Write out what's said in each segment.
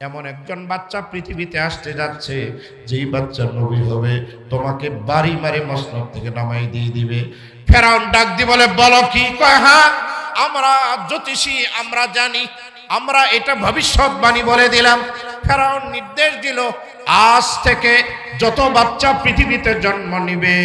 এমন একজন বাচ্চা পৃথিবীতে আসতে যাচ্ছে, যেই বাচ্চা নবী হবে, তোমাকে বাড়ি মারি মসনদ থেকে নামাই দিয়ে দিবে। ফেরাউন ডাক দি বলে, বলো কি? কয় হ্যাঁ আমরা জ্যোতিষী, আমরা জানি, আমরা এটা ভবিষ্যৎবাণী বলে দিলাম। ফেরাউন নির্দেশ দিল, আজ থেকে যত বাচ্চা পৃথিবীতে জন্ম নিবে,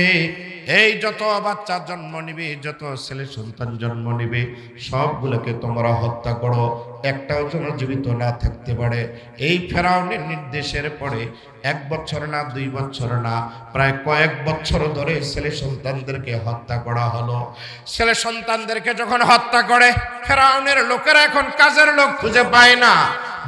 এই যত বাচ্চা জন্ম নিবে, যত ছেলে সন্তান জন্ম নিবে, সবগুলোকে তোমরা হত্যা করো। একটাও যেন জীবিত না থাকতে পারে। এই ফেরাউনের নির্দেশের পরে এক বছর না, দুই বছর না, প্রায় কয়েক বছর ধরে ছেলে সন্তানদেরকে হত্যা করা হলো। ছেলে সন্তানদেরকে যখন হত্যা করে, ফেরাউনের লোকেরা এখন কাজের লোক খুঁজে পায় না।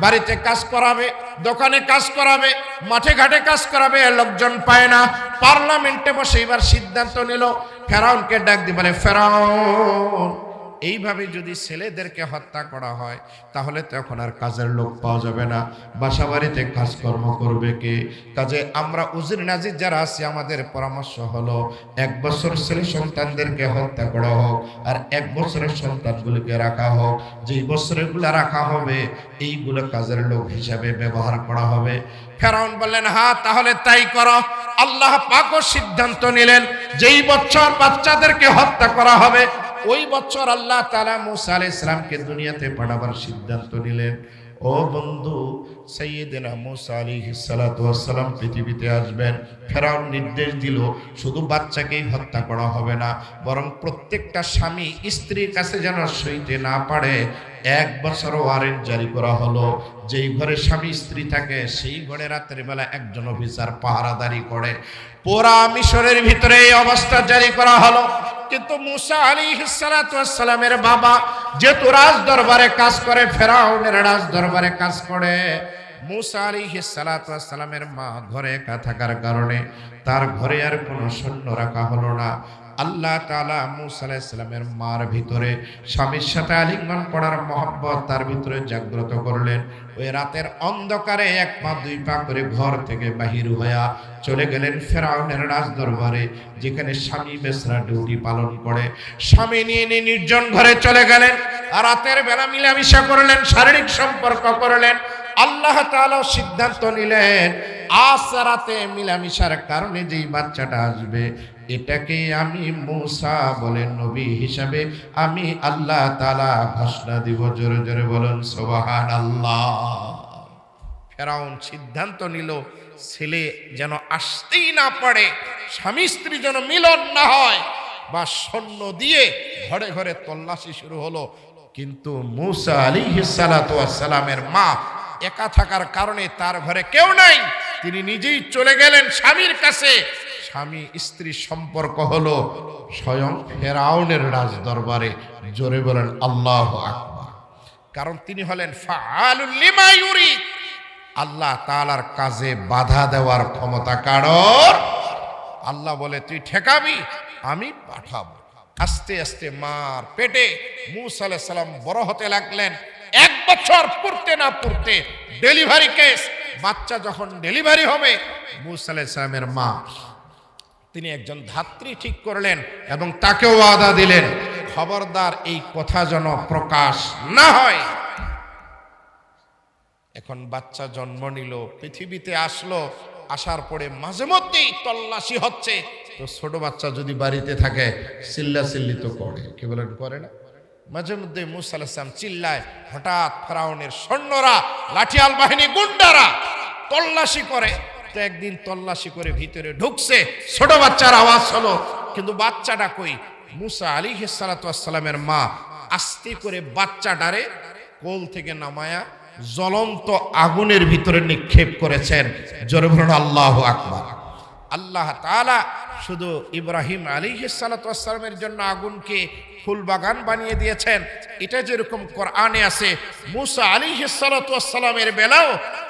বাড়িতে কাজ করাবে, দোকানে কাজ করাবে, মাঠে ঘাটে কাজ করাবে লোকজন পায় না। পার্লামেন্টে বসে এবার সিদ্ধান্ত নিল, ফেরাউনকে ডাক দিয়ে বলে, ফেরাউন এইভাবে যদি ছেলেদেরকে হত্যা করা হয়, তাহলে তো এখন আর কাজের লোক পাওয়া যাবে না। বাসা বাড়িতে কাজকর্ম করবে কে? কাজে আমরা উজির নাজির যারা আছি, আমাদের পরামর্শ হলো, এক বছর ছেলে সন্তানদেরকে হত্যা করা হোক, আর এক বছরের সন্তানগুলিকে রাখা হোক। যেই বছরেগুলো রাখা হবে, এইগুলো কাজের লোক হিসাবে ব্যবহার করা হবে। ফেরাউন বললেন হ্যাঁ তাহলে তাই করো। আল্লাহ পাকও সিদ্ধান্ত নিলেন, যেই বছর বাচ্চাদেরকে হত্যা করা হবে ওই বছর আল্লাহ তালা মুসা আলাই ইসলামকে দুনিয়াতে পাঠাবার সিদ্ধান্ত নিলেন। ও বন্ধু সৈয়দিনা মুসা আলী সালাম পৃথিবীতে আসবেন। ফেরাও নির্দেশ দিল, শুধু বাচ্চাকেই হত্যা করা হবে না, বরং প্রত্যেকটা স্বামী স্ত্রীর কাছে যেন সইতে না পারে। এক বছর ওয়ারেন্ট জারি করা হলো। যেই ঘরে স্বামী স্ত্রী থাকে, সেই ঘরে রাতের বেলা একজন অফিসার পাহারাদারি করে। পুরা মিশরের ভিতরে এই অবস্থা জারি করা হলো। কিন্তু মুসা আলী সালামের বাবা যেহেতু রাজ দরবারে কাজ করে, ফেরাউনের রাজ দরবারে কাজ করে, মুসা আলী সালামের মা ঘরে একা থাকার কারণে তার ঘরে আর কোনো সৈন্য রাখা হলো না। আল্লাহ তালা মুসা আলাইসালামের মার ভিতরে স্বামীর সাথে আলিঙ্গন করার মহব্বত তার ভিতরে জাগ্রত করলেন। ওই রাতের অন্ধকারে এক পা, দুই পা করে ঘর থেকে বাহির হইয়া চলে গেলেন ফেরাউনের রাজ দরবারে যেখানে স্বামী বেসরা ডিউটি পালন করে। স্বামী নিয়ে নিয়ে নির্জন ঘরে চলে গেলেন আর রাতের বেলা মিলামিশা করলেন, শারীরিক সম্পর্ক করলেন। আল্লাহ তাআলা সিদ্ধান্ত নিলেন, আজ রাতে মিলামিশার কারণে যেই বাচ্চাটা আসবে এটাকে আমি মুসা বলেন নবী হিসাবে আমি আল্লাহ তালা ঘোষণা দিব। জোরে জোরে বলেন সোবাহান আল্লাহ ফেরাউন সিদ্ধান্ত নিল, ছেলে যেন আসতেই না পারে, স্বামী স্ত্রী যেন মিলন না হয়। বা সৈন্য দিয়ে ঘরে ঘরে তল্লাশি শুরু হলো। কিন্তু মুসা আলী সালামের মা একা থাকার কারণে তার ঘরে কেউ নাই। তিনি নিজেই চলে গেলেন স্বামীর কাছে। স্বামী স্ত্রী সম্পর্ক হলো স্বয়ং ফেরাউনের রাজ দরবারে জোরে বলেন, আল্লাহ আকবার। কারণ তিনি হলেন আল্লাহ তালার কাজে বাধা দেওয়ার ক্ষমতা কারণ আল্লাহ বলে, তুই ঠেকাবি, আমি পাঠাবো। আস্তে আস্তে মার পেটে মুসা সালাম বড় হতে লাগলেন। এক বছর পড়তে না পড়তে ডেলিভারি কেস, বাচ্চা যখন ডেলিভারি হবে, মুসা সালামের মা তিনি একজন ধাত্রী ঠিক করলেন এবং তাকেও আদা দিলেন, খবরদার এই কথা যেন প্রকাশ না হয়। এখন বাচ্চা জন্ম নিল, পৃথিবীতে আসলো, আসার পরে মাঝে মধ্যেই তল্লাশি হচ্ছে। তো ছোট বাচ্চা যদি বাড়িতে থাকে চিল্লা চিল্লি তো করে, কি বলেন করে না? মাঝে মধ্যে মুসা আলাহিসাম চিল্লায়, হঠাৎ ফেরাউনের সৈন্যরা, লাঠিয়াল বাহিনী গুন্ডারা তল্লাশি করে। তো একদিন তল্লাশি করে ভিতরে ঢুকছে। ছোট বাচ্চার আওয়াজ হলো, কিন্তু বাচ্চাটা কই? মুসা আলী সালাতামের মা আস্তে করে বাচ্চাটারে কোল থেকে নামায়া জ্বলন্ত আগুনের ভিতরে নিক্ষেপ করেছেন। জোরে বলুন, আল্লাহ আকবার। আল্লাহ তাআলা শুধু ইব্রাহিম আলী সালাতামের জন্য আগুনকে ফুল বাগান বানিয়ে দিয়েছেন। এটা যেরকম কোরআনে আছে, মুসা আলী সালাতামের বেলাও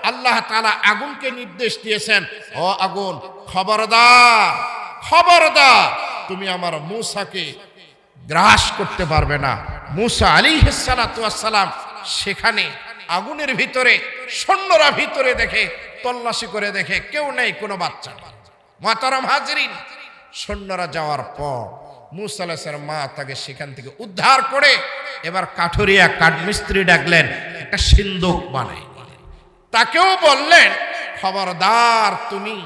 আল্লাহ তালা আগুনকে নির্দেশ দিয়েছেন, ও আগুন, খবরদার খবরদার, তুমি আমার মুসাকে গ্রাস করতে পারবে না। মুসা আলী সালাম সেখানে আগুনের ভিতরে, সৈন্যরা ভিতরে দেখে, তল্লাশি করে দেখে, কেউ নেই, কোনো বাচ্চা মাতারাম হাজরিন সৈন্যরা যাওয়ার পর মুসালাসের মা তাকে সেখান থেকে উদ্ধার করে এবার কাঠুরিয়া কাঠমিস্ত্রি ডাকলেন, একটা সিন্দুক বানাই। তাকেও বললেন, খবরদার তুমি,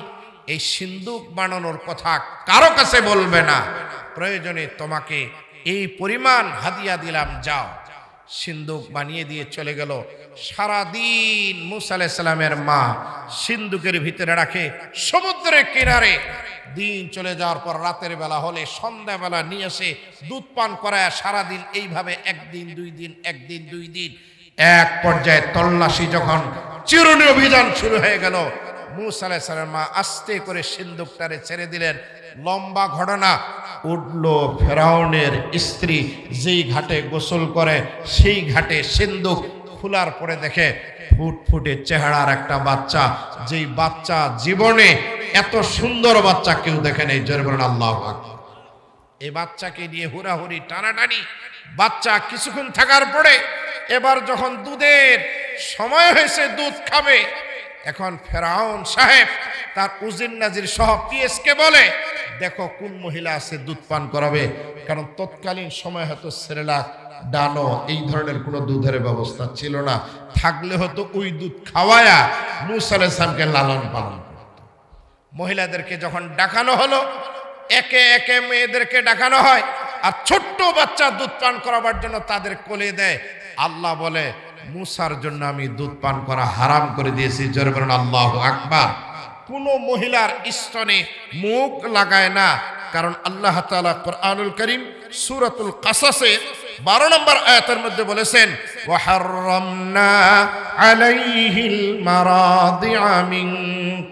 এই সিন্দুক বানানোর কথা কারও কাছে বলবে না। প্রয়োজনে তোমাকে এই পরিমাণ হাদিয়া দিলাম, যাও। সিন্দুক বানিয়ে দিয়ে চলে গেল। সারাদিন মুসা আলাইসাল্লামের মা সিন্দুকের ভিতরে রাখে, সমুদ্রের কিনারে। দিন চলে যাওয়ার পর রাতের বেলা হলে সন্ধ্যাবেলা নিয়ে এসে দুধ পান করায় সারাদিন এইভাবে একদিন, দুই দিন, একদিন, দুই দিন। এক পর্যায়ে তল্লাশি যখন চিরুনি অভিযান শুরু হয়ে গেল, মুসা আলাইসাল্লামের মা আস্তে করে সিন্দুকটারে ছেড়ে দিলেন। লম্বা ঘটনা, উঠল ফেরাউনের স্ত্রী যেই ঘাটে গোসল করে, সেই ঘাটে সিন্দুক খোলার পরে দেখে ফুটফুটে চেহারার একটা বাচ্চা, যেই বাচ্চা জীবনে এত সুন্দর বাচ্চা কেউ দেখে নেই, জোরে বলেন আল্লাহ। এই বাচ্চাকে নিয়ে হুড়াহুড়ি, টানাটানি, বাচ্চা কিছুক্ষণ থাকার পরে এবার যখন দুধের সময় হয়েছে, দুধ খাবে, এখন ফেরাউন সাহেব তার উজির নাজির সহ পিএসকে বলে, দেখো কোন মহিলা আছে দুধ পান করাবে, কারণ তৎকালীন সময় হয়তো সেরেলাক ডানো, এই ধরনের কোনো দুধের ব্যবস্থা ছিল না থাকলে হয়তো ওই দুধ খাওয়ায়া মুসা আলাইসলামকে লালন পালন মহিলাদেরকে যখন ডাকানো হলো, একে একে মেয়েদেরকে ডাকানো হয় আর ছোট্ট বাচ্চা দুধ পান করাবার জন্য তাদের কোলে দেয়। আল্লাহ বলে, মুসার জন্য আমি দুধ পান করা হারাম করে দিয়েছি। জোরে আল্লাহ আকবার। কোন মহিলার স্তনে মুখ লাগায় না, কারণ আল্লাহ তাআলা কোরআনুল করিম সূরাতুল কাসাসে বারো নম্বর আয়াতের মধ্যে বলেছেন ওয়াহাররামনা আলাইহিল মারাদিআ মিন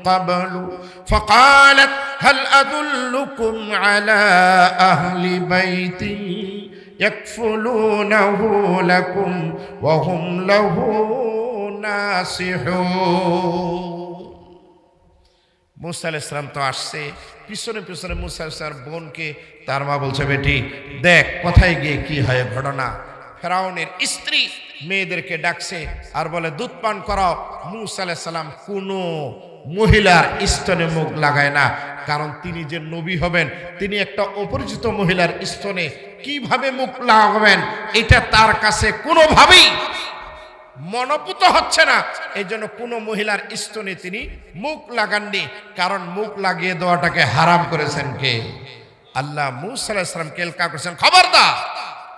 ক্বাবলু فقالت هل أدلكم على أهل بيت يكفلونه لكم وهم له ناصحون মুসা ইসলাম তো আসছে। পিছনে পিছনে মুসা ইসলাম বোনকে তার মা বলছে, বেটি, দেখ কোথায় গিয়ে কি হয় ঘটনা। ফেরাউনের স্ত্রী মেয়েদেরকে ডাকছে আর বলে, দুধ পান করাও। মুসা সালাম কোনো মহিলার স্তনে মুখ লাগায় না, কারণ তিনি যে নবী হবেন, তিনি একটা অপরিচিত মহিলার স্তনে কীভাবে মুখ লাগাবেন, এটা তার কাছে কোনোভাবেই মনোপুত হচ্ছে না। এই জন্য কোনো মহিলার স্তনে তিনি মুখ লাগাননি, কারণ মুখ লাগিয়ে দেওয়াটাকে হারাম করেছেন কে? আল্লাহ মুসালাম কেলকা করেছেন? খবরদার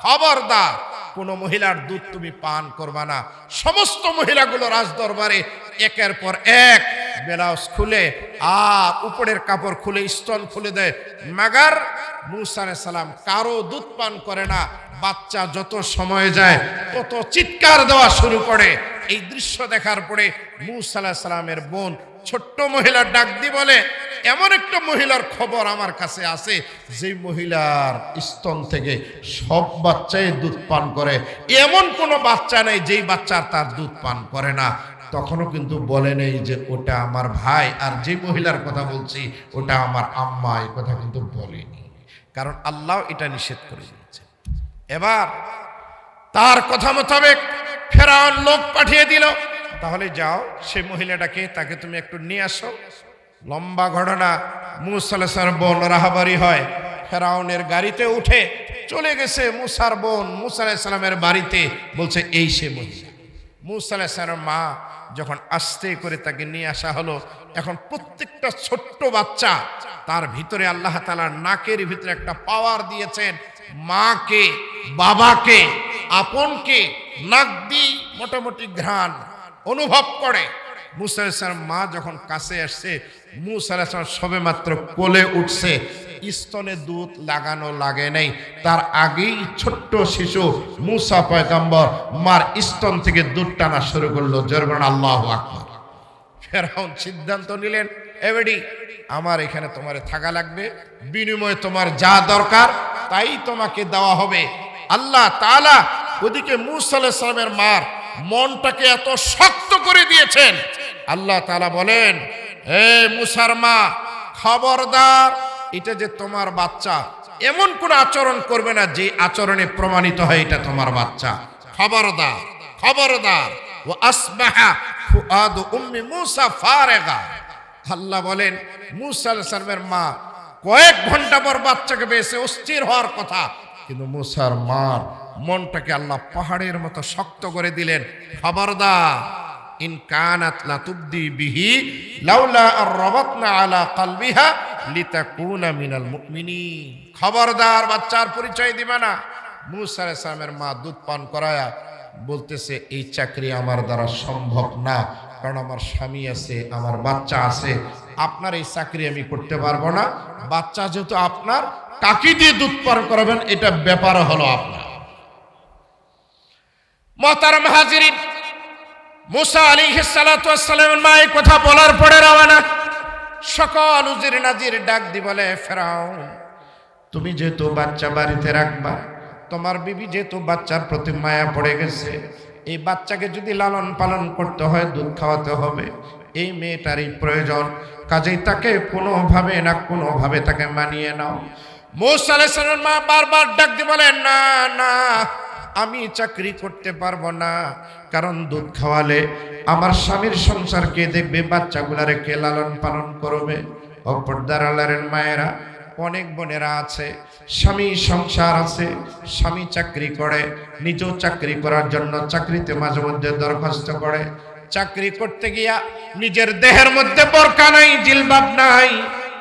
খবরদার। কোনো মহিলার দুধ তুমি পান করবা না। সমস্ত মহিলাগুলো রাজ দরবারে একের পর এক ব্লাউজ খুলে আর উপরের কাপড় খুলে, স্তন খুলে দেয়। মাগার মুসা সালাম কারও দুধ পান করে না বাচ্চা যত সময় যায়, তত চিৎকার দেওয়া শুরু করে। এই দৃশ্য দেখার পরে মুসা সালামের বোন ছোট্ট মহিলার ডাক দি বলে, এমন একটা মহিলার খবর আমার কাছে আছে যে মহিলার স্তন থেকে সব বাচ্চাই দুধ পান করে। এমন কোনো বাচ্চা নেই যেই বাচ্চার তার দুধ পান করে না। তখনও কিন্তু বলে নেই যে, ওটা আমার ভাই। আর যে মহিলার কথা বলছি, ওটা আমার আম্মা এই কথা কিন্তু বলেনি। কারণ আল্লাহ এটা নিষেধ করে দিয়েছে এবার তার কথা মোতাবেক ফেরাউন লোক পাঠিয়ে দিল। তাহলে যাও, সে মহিলাটাকে তাকে তুমি একটু নিয়ে আসো। লম্বা ঘটনা মুসাল্লাসার বোন রাহাবারি হয়। ফেরাউনের গাড়িতে উঠে চলে গেছে মুসার বোন, মুসা আলাহিসাল্লামের বাড়িতে। বলছে, এই সে মহিলা। মুসা মা যখন আস্তে করে তাকে নিয়ে আসা হলো, এখন প্রত্যেকটা ছোট্ট বাচ্চা তার ভিতরে আল্লাহ তালার নাকের ভিতরে একটা পাওয়ার দিয়েছেন। মাকে, বাবাকে, আপনকে নাক দিয়ে মোটামুটি ঘ্রাণ অনুভব করে। মুসা আলাহিসাল্লাম মা যখন কাছে আসছে, মুসা আলাহিসাল্লাম সবে মাত্র কোলে উঠছে, স্তনে দুধ লাগানো লাগে নাই। তার আগেই ছোট্ট শিশু মুসা পয়গাম্বর মার স্তন থেকে দুধ টানা শুরু করল। জরবান আল্লাহ আকবর। ফেরাউন সিদ্ধান্ত নিলেন এবেডি আমার এখানে তোমার থাকা লাগবে, বিনিময়ে তোমার যা দরকার তাই তোমাকে দেওয়া হবে। আল্লাহ তাআলা ওদিকে মুসা আলাইহিস সালামের মার মনটাকে এত শক্ত করে দিয়েছেন। আল্লাহ তালা বলেন, হে মুসার মা, খবরদার, এটা যে তোমার বাচ্চা, এমন কোন আচরণ করবে না যে আচরণে প্রমাণিত হয় এটা তোমার বাচ্চা। খবরদার খবরদার ও আসবাহা ফুআদু উম্মি মুসা ফারেগা। আল্লাহ বলেন, মুসা সালামের মা কয়েক ঘণ্টা পর বাচ্চাকে পেয়েছে অস্থির হওয়ার কথা। কিন্তু মুসার মার মনটাকে আল্লাহ পাহাড়ের মতো শক্ত করে দিলেন খবরদার ইন কানাত লা তুবদি বিহি লাউলা আর রবাতনা আলা কালবিহা লিতাকুনা মিনাল মুমিনিন। খবরদার, বাচ্চার পরিচয় দিবে না। মুসা আলাইহিস মা দুধ পান করায়া বলতেছে, এই চাকরি আমার দ্বারা সম্ভব না। কারণ আমার স্বামী আছে, আমার বাচ্চা আছে, আপনার এই চাকরি আমি করতে পারব না। বাচ্চা যেহেতু আপনার, কাকি দিয়ে দুধ পান করাবেন, এটা ব্যাপার হলো আপনার। হাজিরিন, মুসা আলী এই কথা বলার পরে রওনা। সকল উজির নাজির ডাক দি বলে ফেরাও তুমি যেহেতু বাচ্চা বাড়িতে রাখবা, তোমার বিবি যেহেতু বাচ্চার প্রতি মায়া পড়ে গেছে এই বাচ্চাকে যদি লালন পালন করতে হয়, দুধ খাওয়াতে হবে। এই মেয়েটারই প্রয়োজন। কাজেই তাকে কোনোভাবে না কোনোভাবে তাকে মানিয়ে নাও। মৌসা মা বারবার ডাক দিয়ে বলেন না না, আমি চাকরি করতে পারব না। কারণ দুধ খাওয়ালে আমার স্বামীর সংসার কে দেখবে? বাচ্চাগুলারে কে লালন পালন করবে? অপরদার আলারের মায়েরা অনেক বোনেরা আছে, স্বামী সংসার আছে, স্বামী চাকরি করে, নিজেও চাকরি করার জন্য চাকরিতে মাঝে মধ্যে দরখাস্ত করে। চাকরি করতে গিয়া নিজের দেহের মধ্যে বরকা নাই, জিলবাব নাই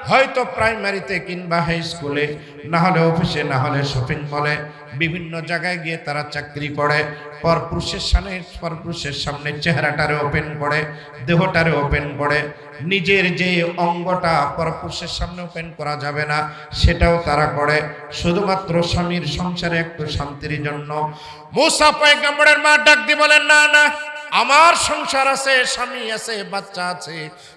হয়তো প্রাইমারিতে কিংবা হাই স্কুলে না হলে অফিসে না হলে শপিং মলে বিভিন্ন জায়গায় গিয়ে তারা চাকরি করে। পরপুরুষের সামনে পরপুরুষের সামনে চেহারাটারে ওপেন করে, দেহটারে ওপেন করে। নিজের যে অঙ্গটা পরপুরুষের সামনে ওপেন করা যাবে না, সেটাও তারা করে। শুধুমাত্র স্বামীর সংসারে একটু শান্তির জন্য। মুসা পয়গাম্বরের মা ডাক দিয়ে বলেন, না না আমার সংসার আছে, স্বামী আছে, বাচ্চা আছে,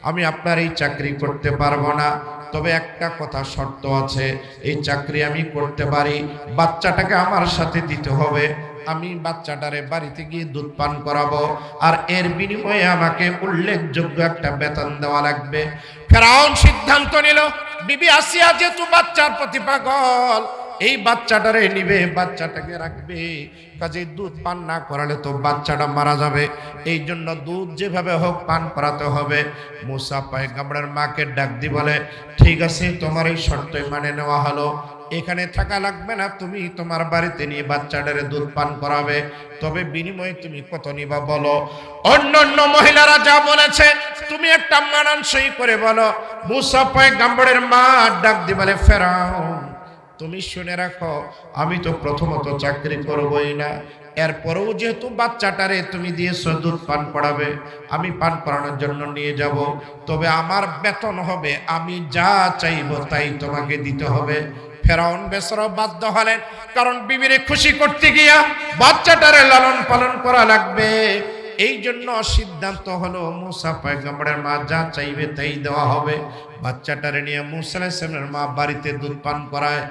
আমি আপনার এই চাকরি করতে পারব না। তবে একটা কথা শর্ত আছে, এই চাকরি আমি করতে পারি, বাচ্চাটাকে আমার সাথে দিতে হবে। আমি বাচ্চাটারে বাড়িতে গিয়ে দুধ পান করাবো, আর এর বিনিময়ে আমাকে উল্লেখযোগ্য একটা বেতন দেওয়া লাগবে। ফেরাউন সিদ্ধান্ত নিল, বিবি আসিয়া যেহেতু বাচ্চার প্রতি পাগল এই বাচ্চাটারে নিবে, বাচ্চাটাকে রাখবে। কাজে দুধ পান না করালে তো বাচ্চাটা মারা যাবে। এই জন্য দুধ যেভাবে হোক পান করাতে হবে। মুসা পায়গামড়ের মাকে ডাক দি বলে, ঠিক আছে, তোমার এই শর্তই মানে নেওয়া হলো। এখানে থাকা লাগবে না, তুমি তোমার বাড়িতে নিয়ে বাচ্চাটারে দুধ পান করাবে। তবে বিনিময়ে তুমি কত নিবা বলো? অন্য অন্য মহিলারা যা বলেছে, তুমি একটা মানানসই করে বলো। মুসা পায়গাম্বরের মা ডাক দি বলে ফেরাও তুমি শুনে রাখো, আমি তো প্রথমত চাকরি করবই না। এরপরেও যেহেতু বাচ্চাটারে তুমি দিয়েছ দুধ পান করাবে, আমি পান করানোর জন্য নিয়ে যাব। তবে আমার বেতন হবে, আমি যা চাইব তাই তোমাকে দিতে হবে। ফেরাউন বেসর বাধ্য হলেন, কারণ বিবিরে খুশি করতে গিয়া বাচ্চাটারে লালন পালন করা লাগবে। এই জন্য সিদ্ধান্ত হলো, মুসা পয়গম্বরের মা যা চাইবে তাই দেওয়া হবে। বাচ্চাটারে নিয়ে মুসা আলাইহিসসালামের মা বাড়িতে দুধ পান করায়,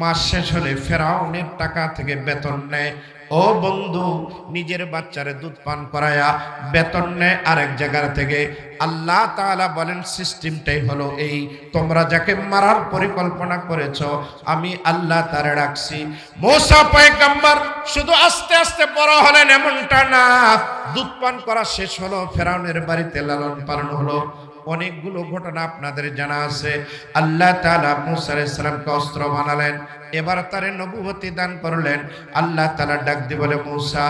মাস শেষ হলে ফেরাউনের টাকা থেকে বেতন নেয়। ও বন্ধু, নিজের বাচ্চারে দুধ পান করায়া বেতন নেয় আরেক জায়গার থেকে। আল্লাহ তাআলা বলেন, সিস্টেমটাই হলো এই, তোমরা যাকে মারার পরিকল্পনা করেছ, আমি আল্লাহ তারে রাখছি। মোসা পয়গাম্বার শুধু আস্তে আস্তে বড় হলেন এমনটা না। দুধ পান করা শেষ হলো, ফেরাউনের বাড়িতে লালন পালন হলো। অনেকগুলো ঘটনা আপনাদের জানা আছে। আল্লাহ তালা মুসা আলাইসালামকে অস্ত্র বানালেন। এবার তারে নবুবতী দান করলেন। আল্লাহ তালা ডাক দি বলে, মৌসা,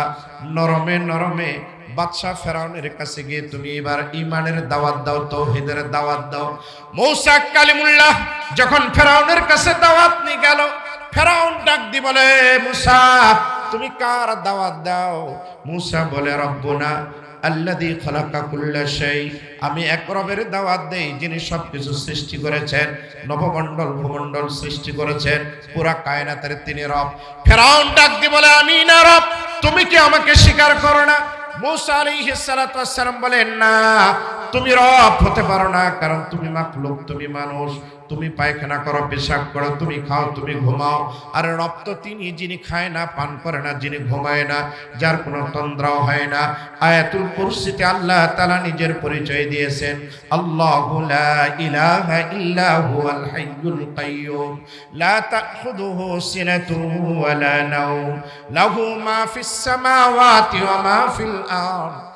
নরমে নরমে বাদশাহ ফেরাউনের কাছে গিয়ে তুমি এবার ইমানের দাওয়াত দাও, তৌহিদের দাওয়াত দাও। মৌসা কালিমুল্লাহ যখন ফেরাউনের কাছে দাওয়াত নিয়ে গেল, ফেরাউন ডাক দি বলে, মুসা, তুমি কার দাওয়াত দাও? মুসা বলে, রব্বনা আল্লাদি খলাকা কুল্লা সেই আমি এক রবের দাওয়াত দেই, যিনি সবকিছু সৃষ্টি করেছেন, নবমণ্ডল, ভূমণ্ডল সৃষ্টি করেছেন, পুরা কায়নাতের তিনি রব। ফেরাউন ডাক দি বলে আমি না রব, তুমি কি আমাকে স্বীকার করো না? মুসা আলাইহিস সালাতু বলেন, না, তুমি রব হতে পারো না, কারণ তুমি মাখলুক, তুমি মানুষ। তুমি পায়খানা করো, পেশাব করো, তুমি খাও, তুমি ঘুমাও। আর রব তো তিনি যিনি খায় না, পান করে না, যিনি ঘুমায় না, যার কোনো তন্দ্রাও হয় না। আয়াতুল কুরসিতে আল্লাহ তাআলা নিজের পরিচয় দিয়েছেন, আল্লাহু ইলাহা ইল্লা হুয়াল হাইয়ুল কাইয়্যুম লা তাখুযুহু সিনাতুন ওয়া লা নাওম, লাহু মা ফিস সামাওয়াতি ওয়া মা ফিল আরদ।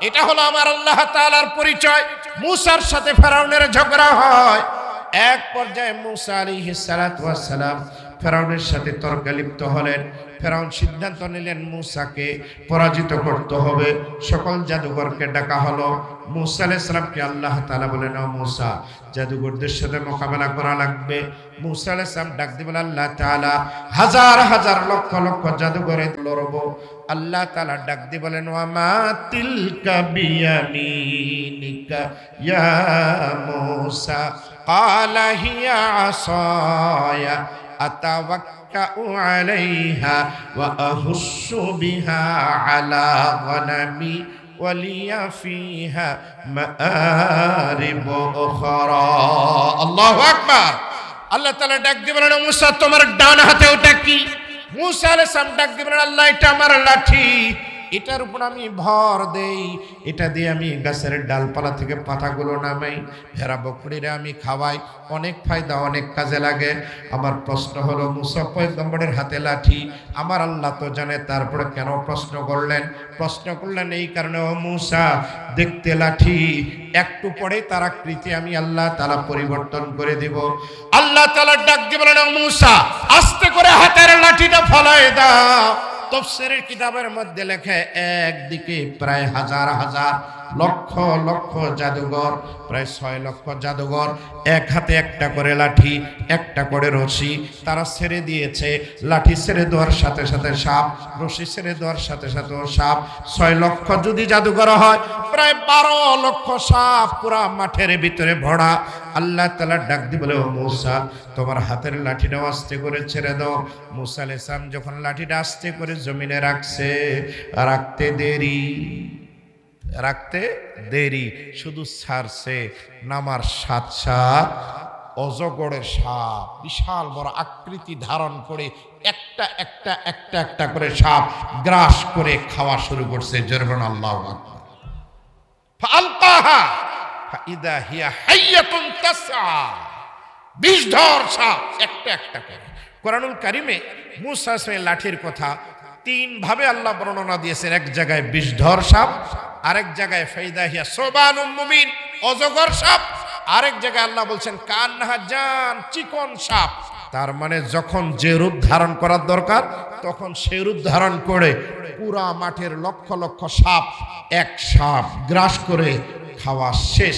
এটা হলো আমার আল্লাহ তালার পরিচয়। মুসার সাথে ফেরাউনের ঝগড়া হয়। এক পর্যায়ে মুসা আলী সালাম ফেরাউনের সাথে তর্কালিপ্ত হলেন। ফেরাউন সিদ্ধান্ত নিলেন মুসাকে পরাজিত করতে হবে সকল জাদুঘরকে ডাকা হলো মুসা আলাইহিস সালামকে আল্লাহ তাআলা বলেন ও মুসা জাদুঘরদের সাথে মোকাবেলা করা লাগবে মুসা আলাইহিস সালাম ডাক দিবেন আল্লাহ তাআলা হাজার হাজার লক্ষ লক্ষ জাদুঘরে লড়ব আল্লাহ তাআলা ডাক দিয়ে বলেন ওয়ামা তিলকা বিয়ামিনিকা ইয়া মুসা قال هي عصاي أتوكأ عليها وأهش بها على غنمي ولي فيها مآرب أخرى الله أكبر আল্লাহ তালা ডাক দিবেন মুসা তোমার ডান হাতে ওটা কি মুসা আলাইহিস সালাম ডাক দিবেন আল্লাহ এটা আমার লাঠি এটার উপর আমি ভর দেই। এটা দিয়ে আমি গাছের ডালপালা থেকে পাতাগুলো নামাই। ভেড়া বকরিরা আমি খাওয়াই, অনেক ফায়দা, অনেক কাজে লাগে। আমার প্রশ্ন হলো, মুসা পয়গম্বরের হাতে লাঠি, আমার আল্লাহ তো জানে, তারপরে কেন প্রশ্ন করলেন? প্রশ্ন করলেন এই কারণে, ও মুসা, দেখতে লাঠি, একটু পরে তার আকৃতি আমি আল্লাহ তালা পরিবর্তন করে দিব। আল্লাহ তালা ডাক দিবেন মুসা, আস্তে করে হাতের লাঠিটা ফলায় দাও। তফসিরের কিতাবের মধ্যে লেখে একদিকে প্রায় হাজার হাজার লক্ষ লক্ষ জাদুঘর, প্রায় ছয় লক্ষ জাদুঘর। এক হাতে একটা করে লাঠি, একটা করে রশি। তারা ছেড়ে দিয়েছে। লাঠি ছেড়ে দেওয়ার সাথে সাথে সাপ, রশি ছেড়ে দেওয়ার সাথে সাথে সাপ। ছয় লক্ষ যদি জাদুঘর হয়, প্রায় বারো লক্ষ সাপ পুরা মাঠের ভিতরে ভরা। আল্লাহ তালা ডাক দি বলে, ও মৌসা, তোমার হাতের লাঠিটাও আস্তে করে ছেড়ে দাও। মুসা আলাইসালাম যখন লাঠিটা আস্তে করে জমিনে রাখছে, রাখতে দেরি। রাখতে দেরি। শুধু ছাড়ছে নামার সাত সাত অজগড়ের সাপ। বিশাল বড় আকৃতি ধারণ করে একটা একটা একটা একটা করে সাপ গ্রাস করে খাওয়া শুরু করছে। জরবন আল্লাহ বিষধর সাপ, একটা একটা করে। মুসা লাঠির কথা, তিন ভাবে আল্লাহ বর্ণনা দিয়েছেন। এক জায়গায় বিষধর সাপ আরেক জায়গায় ফাইদা হিয়া সোবানুম মুমিন, অজগর সাপ। আরেক জায়গায় আল্লাহ বলছেন কান্না জান, চিকন সাপ। তার মানে যখন যে রূপ ধারণ করার দরকার, তখন সে রূপ ধারণ করে পুরা মাঠের লক্ষ লক্ষ সাপ এক সাপ গ্রাস করে খাওয়া শেষ।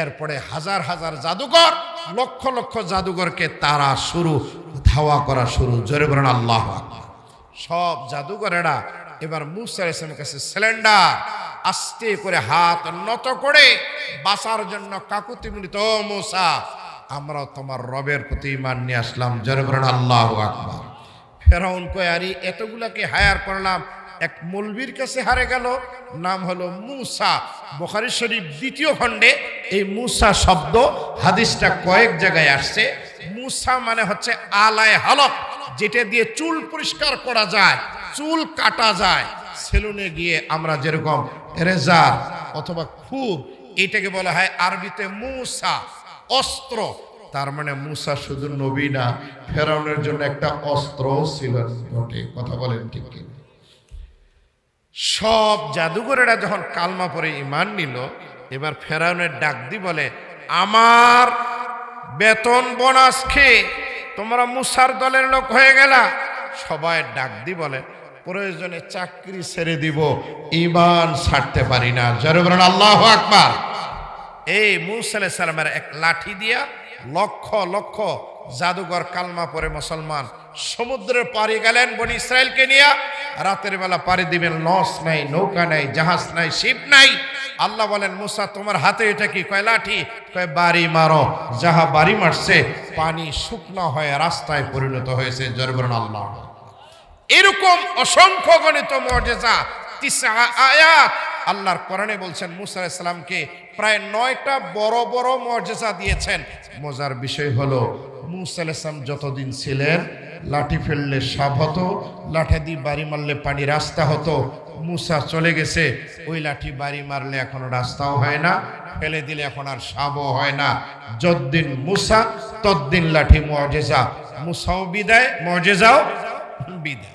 এরপরে হাজার হাজার জাদুঘর, লক্ষ লক্ষ জাদুঘরকে তারা শুরু, ধাওয়া করা শুরু। জোরে বলেন আল্লাহ। সব জাদুঘরেরা এবার মুসা কাছে সিলিন্ডার, আস্তে করে হাত নত করে বাঁচার জন্য কাকুতি মিলিত ও মুসা আমরা তোমার রবের প্রতি ইমান নিয়ে আসলাম। জোরে বলেন, আল্লাহ আকবার। ফেরাউন কয়, আরে, এতগুলাকে হায়ার করলাম, এক মৌলবীর কাছে হারে গেল, নাম হলো মুসা। বোখারি শরীফ দ্বিতীয় খণ্ডে এই মুসা শব্দ হাদিসটা কয়েক জায়গায় আসছে। মুসা মানে হচ্ছে আলায় হালক যেটা দিয়ে চুল পরিষ্কার করা যায়। চুল কাটা যায়, সেলুনে গিয়ে আমরা যেরকম রেজার অথবা খুব, এটাকে বলা হয় আরবিতে মুসা, অস্ত্র। তার মানে মুসা শুধু নবী না, ফেরাউনের জন্য একটা অস্ত্র ছিল কথা বলেন ঠিক কি সব জাদুঘরেরা যখন কালমা পরে ইমান নিল, এবার ফেরাউনের ডাক দি বলে, আমার বেতন বোনাস খেয়ে তোমরা মুসার দলের লোক হয়ে গেলা? সবাই ডাক দি বলে প্রয়োজনে চাকরি ছেড়ে দিব ইমান ছাড়তে পারি না। জরে বলেন, আল্লাহ আকবার। এই মুসা আলাইহিস সালামের এক লাঠি দিয়া লক্ষ লক্ষ জাদুঘর কালমা পরে মুসলমান সমুদ্রের পাড়ি গেলেন বনি ইসরায়েলকে নিয়ে। রাতের বেলা পাড়ি দিবেন, লস নাই, নৌকা নাই, জাহাজ নাই, শিপ নাই। আল্লাহ বলেন, মুসা, তোমার হাতে এটা কি? কয় লাঠি? কয়, বাড়ি মারো। যাহা বাড়ি মারছে, পানি শুকনো হয়ে রাস্তায় পরিণত হয়েছে। জরবরণ আল্লাহ এরকম অসংখ্য গণিত মর্যাদা, তিসা আয়াত। আল্লাহর কোরআনে বলছেন, মুসা ইসলামকে প্রায় নয়টা বড় বড় মর্যাদা দিয়েছেন। মজার বিষয় হলো, মুসা আলাইসালাম যতদিন ছিলেন, লাঠি ফেললে সাপ হতো, লাঠি দিয়ে বাড়ি মারলে পানি রাস্তা হতো, মুসা চলে গেছে। ওই লাঠি বাড়ি মারলে এখন রাস্তাও হয় না, ফেলে দিলে এখন আর সাপও হয় না। যদ্দিন মুসা তদ্দিন লাঠি মজেজা মুসাও বিদায় মজেজাও বিদায়।